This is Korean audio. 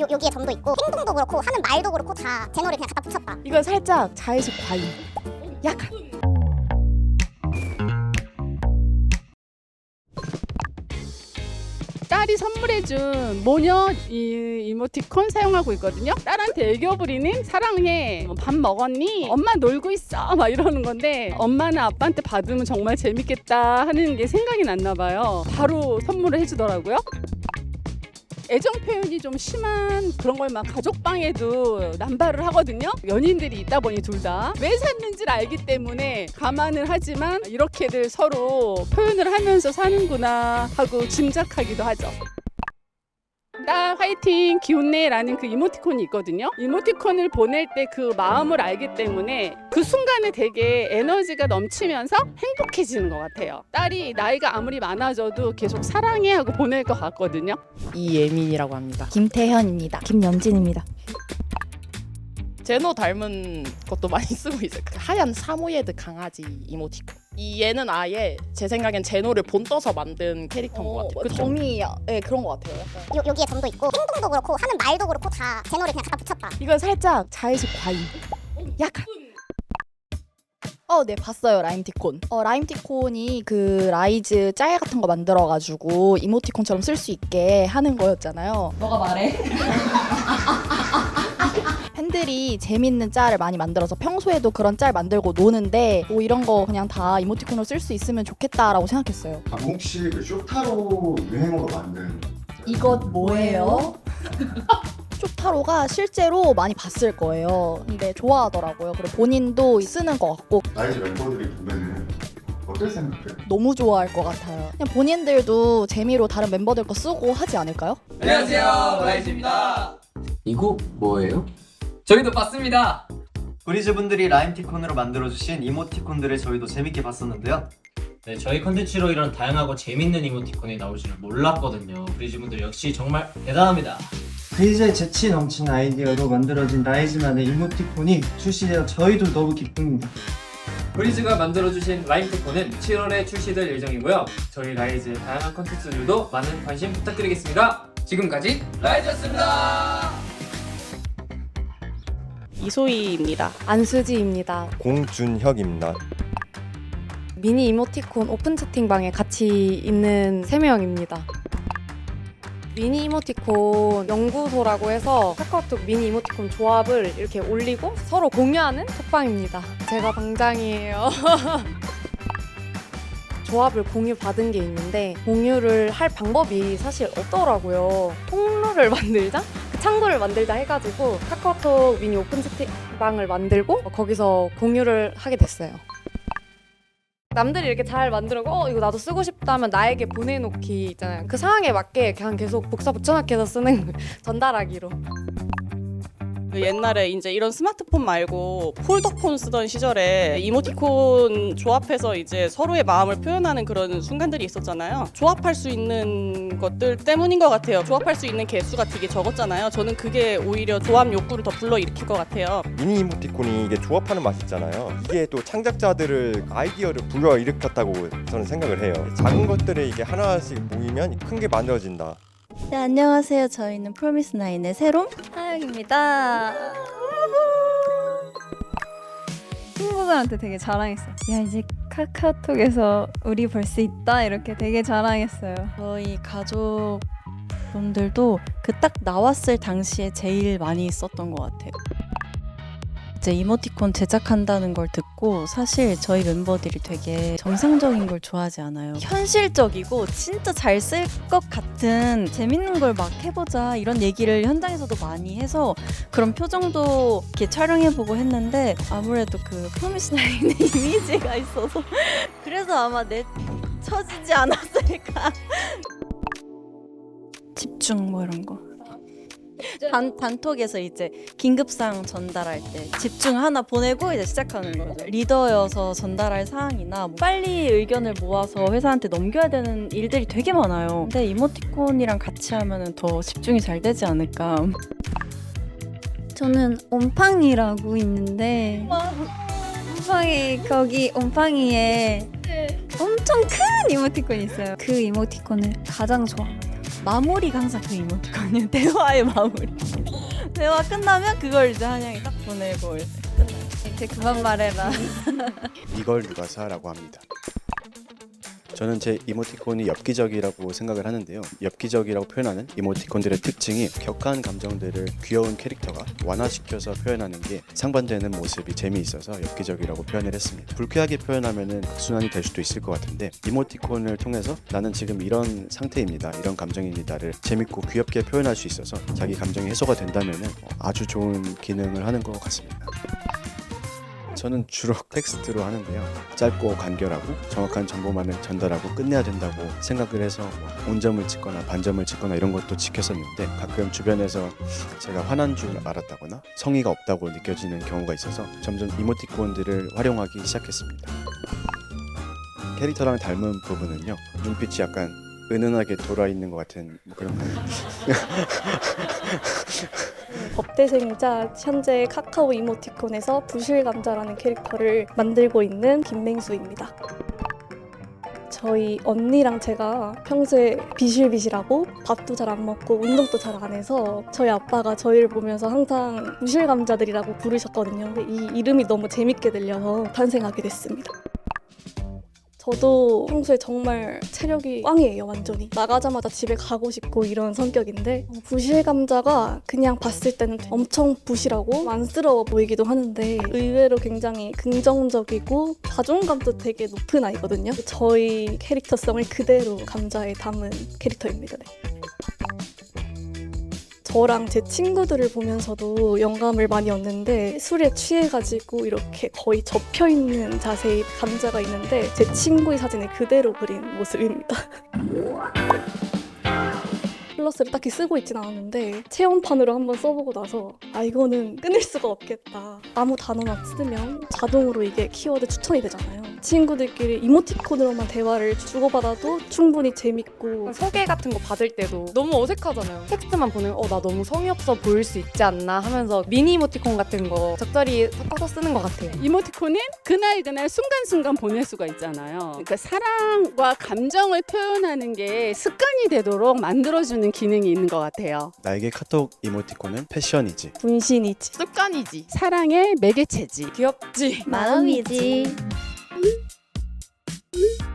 요, 여기에 점도 있고 행동도 그렇고 하는 말도 그렇고 다 제노를 그냥 갖다 붙였다. 이건 살짝 자의식 과잉. 약간. 딸이 선물해준 모녀 이 이모티콘 사용하고 있거든요. 딸한테 애교 부리는 사랑해. 뭐밥 먹었니? 엄마 놀고 있어. 막 이러는 건데 엄마는 아빠한테 받으면 정말 재밌겠다 하는 게 생각이 났나 봐요. 바로 선물을 해주더라고요. 애정 표현이 좀 심한 그런 걸 막 가족방에도 남발을 하거든요. 연인들이 있다 보니 둘 다 왜 샀는지를 알기 때문에 감안을 하지만 이렇게들 서로 표현을 하면서 사는구나 하고 짐작하기도 하죠. 딸 화이팅 기운내라는 그 이모티콘이 있거든요. 이모티콘을 보낼 때 그 마음을 알기 때문에 그 순간에 되게 에너지가 넘치면서 행복해지는 것 같아요. 딸이 나이가 아무리 많아져도 계속 사랑해 하고 보낼 것 같거든요. 이예민이라고 합니다. 김태현입니다. 김연진입니다. 제노 닮은 것도 많이 쓰고 있어요. 그 하얀 사모예드 강아지 이모티콘. 이 얘는 아예 제 생각엔 제노를 본 떠서 만든 캐릭터인 것 같아요. 그쵸? 점이 네, 그런 것 같아요. 약간. 요, 여기에 점도 있고 행동도 그렇고 하는 말도 그렇고 다 제노를 그냥 갖다 붙였다. 이건 살짝 자의식 과잉. 약간. 어, 네 봤어요 라임티콘. 어 라임티콘이 그 라이즈 짤 같은 거 만들어가지고 이모티콘처럼 쓸 수 있게 하는 거였잖아요. 너가 말해. 팬들이 재밌는 짤을 많이 만들어서 평소에도 그런 짤 만들고 노는데 뭐 이런 거 그냥 다 이모티콘으로 쓸 수 있으면 좋겠다라고 생각했어요. 아, 혹시 그 쇼타로 유행어로 만든 이것 뭐예요? 쇼타로가 실제로 많이 봤을 거예요. 근데 좋아하더라고요. 그리고 본인도 쓰는 것 같고 라이즈 멤버들이 보면은 어떨 생각해요? 너무 좋아할 것 같아요. 그냥 본인들도 재미로 다른 멤버들 거 쓰고 하지 않을까요? 안녕하세요 라이즈입니다 이거 뭐예요? 저희도 봤습니다 브리즈 분들이 라임티콘으로 만들어주신 이모티콘들을 저희도 재밌게 봤었는데요. 네, 저희 컨텐츠로 이런 다양하고 재밌는 이모티콘이 나올 줄은 몰랐거든요. 브리즈 분들 역시 정말 대단합니다. 브리즈의 재치 넘치는 아이디어로 만들어진 라이즈만의 이모티콘이 출시되어 저희도 너무 기쁩니다. 브리즈가 만들어주신 라임티콘은 7월에 출시될 예정이고요 저희 라이즈의 다양한 컨텐츠들도 많은 관심 부탁드리겠습니다 지금까지 라이즈였습니다 이소희입니다. 안수지입니다. 공준혁입니다. 미니 이모티콘 오픈 채팅방에 같이 있는 세명입니다 미니 이모티콘 연구소라고 해서 카카오톡 미니 이모티콘 조합을 이렇게 올리고 서로 공유하는 톡방입니다. 제가 방장이에요. 조합을 공유 받은 게 있는데 공유를 할 방법이 사실 없더라고요. 통로를 만들자? 그 창구를 만들자 해가지고 카카오톡 미니 오픈 채팅방을 만들고 거기서 공유를 하게 됐어요. 남들이 이렇게 잘 만들고 어 이거 나도 쓰고 싶다면 나에게 보내놓기 있잖아요. 그 상황에 맞게 그냥 계속 복사 붙여넣기 해서 쓰는 전달하기로. 그 옛날에 이제 이런 스마트폰 말고 폴더폰 쓰던 시절에 이모티콘 조합해서 이제 서로의 마음을 표현하는 그런 순간들이 있었잖아요. 조합할 수 있는 것들 때문인 것 같아요. 조합할 수 있는 개수가 되게 적었잖아요. 저는 그게 오히려 조합 욕구를 더 불러일으킬 것 같아요. 미니 이모티콘이 이게 조합하는 맛이 있잖아요. 이게 또 창작자들을 아이디어를 불러일으켰다고 저는 생각을 해요. 작은 것들이 이게 하나씩 모이면 큰 게 만들어진다. 네 안녕하세요. 저희는 프로미스 나인의 새롬 하영입니다. 친구들한테 되게 자랑했어요. 야 이제 카카오톡에서 우리 볼 수 있다 이렇게 되게 자랑했어요. 저희 가족 분들도 그 딱 나왔을 당시에 제일 많이 썼던 것 같아요. 이제 이모티콘 제작한다는 걸 듣고 사실 저희 멤버들이 되게 정상적인 걸 좋아하지 않아요. 현실적이고 진짜 잘 쓸 것 같은 재밌는 걸 막 해보자 이런 얘기를 현장에서도 많이 해서 그런 표정도 이렇게 촬영해보고 했는데 아무래도 그 프로미스나인의 이미지가 있어서 그래서 아마 내 처지지 않았을까. 집중 뭐 이런 거. 단, 단톡에서 이제 긴급사항 전달할 때 집중 하나 보내고 이제 시작하는 거죠. 리더여서 전달할 사항이나 뭐 빨리 의견을 모아서 회사한테 넘겨야 되는 일들이 되게 많아요. 근데 이모티콘이랑 같이 하면 더 집중이 잘 되지 않을까. 저는 옴팡이라고 있는데 옴팡이 거기 옴팡이에 엄청 큰 이모티콘이 있어요. 그 이모티콘을 가장 좋아합니다. 마무리가 항상 그 이모티콘이에요. 대화의 마무리. 대화 끝나면 그걸 이제 한양이 딱 보내고 이제 그만 말해라. 이걸 누가 사라고 합니다. 저는 제 이모티콘이 엽기적이라고 생각을 하는데요. 엽기적이라고 표현하는 이모티콘들의 특징이 격한 감정들을 귀여운 캐릭터가 완화시켜서 표현하는 게 상반되는 모습이 재미있어서 엽기적이라고 표현을 했습니다. 불쾌하게 표현하면은 악순환이 될 수도 있을 것 같은데 이모티콘을 통해서 나는 지금 이런 상태입니다. 이런 감정입니다를 재밌고 귀엽게 표현할 수 있어서 자기 감정이 해소가 된다면은 아주 좋은 기능을 하는 것 같습니다. 저는 주로 텍스트로 하는데요. 짧고 간결하고 정확한 정보만을 전달하고 끝내야 된다고 생각을 해서 뭐 온점을 찍거나 반점을 찍거나 이런 것도 지켰었는데 가끔 주변에서 제가 화난 줄 알았다거나 성의가 없다고 느껴지는 경우가 있어서 점점 이모티콘들을 활용하기 시작했습니다. 캐릭터랑 닮은 부분은요. 눈빛이 약간 은은하게 돌아 있는 것 같은 뭐 그런 법대생이자 현재 카카오 이모티콘에서 부실감자라는 캐릭터를 만들고 있는 김맹수입니다. 저희 언니랑 제가 평소에 비실비실하고 밥도 잘 안 먹고 운동도 잘 안 해서 저희 아빠가 저희를 보면서 항상 부실감자들이라고 부르셨거든요. 이 이름이 너무 재밌게 들려서 탄생하게 됐습니다. 저도 평소에 정말 체력이 꽝이에요, 완전히. 나가자마자 집에 가고 싶고 이런 성격인데 어, 부실 감자가 그냥 봤을 때는 엄청 부실하고 안쓰러워 보이기도 하는데 의외로 굉장히 긍정적이고 자존감도 되게 높은 아이거든요. 저희 캐릭터성을 그대로 감자에 담은 캐릭터입니다. 네. 저랑 제 친구들을 보면서도 영감을 많이 얻는데 술에 취해가지고 이렇게 거의 접혀 있는 자세의 감자가 있는데 제 친구의 사진을 그대로 그린 모습입니다. 플러스를 딱히 쓰고 있진 않았는데 체험판으로 한번 써보고 나서 아 이거는 끊을 수가 없겠다 아무 단어만 쓰면 자동으로 이게 키워드 추천이 되잖아요 친구들끼리 이모티콘으로만 대화를 주고받아도 충분히 재밌고 소개 같은 거 받을 때도 너무 어색하잖아요. 텍스트만 보내면 어 나 너무 성의 없어 보일 수 있지 않나 하면서 미니 이모티콘 같은 거 적절히 섞어서 쓰는 것 같아요. 이모티콘은 그날 그날 순간순간 보낼 수가 있잖아요. 그러니까 사랑과 감정을 표현하는 게 습관이 되도록 만들어주는 기능이 있는 것 같아요. 나에게 카톡 이모티콘은 패션이지. 분신이지 습관이지. 사랑의 매개체지. 귀엽지. 마음이지. Música